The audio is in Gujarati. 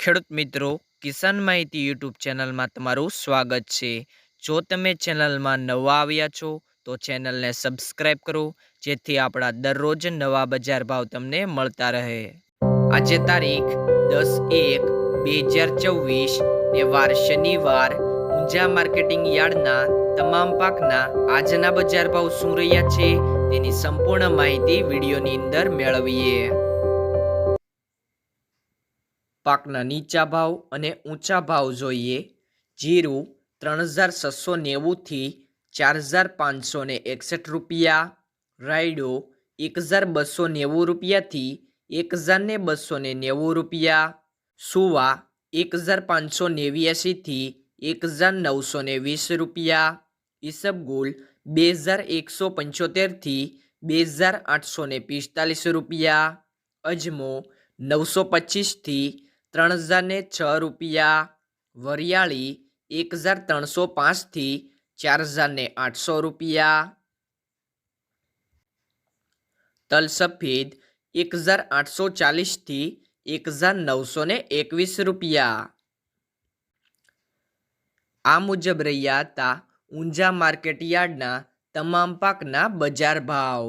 ખેડૂત મિત્રો, કિસાન માહિતી યુટ્યુબ ચેનલમાં તમારું સ્વાગત છે. જો તમે ચેનલમાં નવા આવ્યા છો, તો ચેનલને સબસ્ક્રાઈબ કરો, જેથી આપણા દરરોજ નવા બજાર ભાવ તમને મળતા રહે. આજે તારીખ દસ એક બે હજાર ચોવીસ ને વાર શનિવાર, ઊંઝા માર્કેટિંગ યાર્ડના તમામ પાકના આજના બજાર ભાવ શું રહ્યા છે તેની સંપૂર્ણ માહિતી વિડીયોની અંદર મેળવીએ. પાકના નીચા ભાવ અને ઊંચા ભાવ જોઈએ. જીરું ત્રણ હજાર છસો નેવુંથી ચાર હજાર પાંચસો ને એકસઠ રૂપિયા. રાયડો એક હજાર બસો નેવું રૂપિયાથી એક હજાર ને બસો ને નેવું રૂપિયા. સુવા એક હજાર પાંચસો નેવ્યાસીથી એક હજાર નવસો ને વીસ રૂપિયા. ઈસબગુલ બે હજાર એકસો પંચોતેરથી બે હજાર આઠસો ને પિસ્તાલીસ રૂપિયા. અજમો નવસો પચીસથી ત્રણ હજાર ને છ રૂપિયા, વરિયાળી એક હજાર ત્રણસો પાંચથી ચાર હજાર ને આઠસો રૂપિયા તલ સફેદ એક હજાર આઠસો ચાલીસથી એક હજાર નવસો ને એકવીસ રૂપિયા. આ મુજબ રહ્યા હતા ઊંઝા માર્કેટ યાર્ડના તમામ પાકના બજાર ભાવ.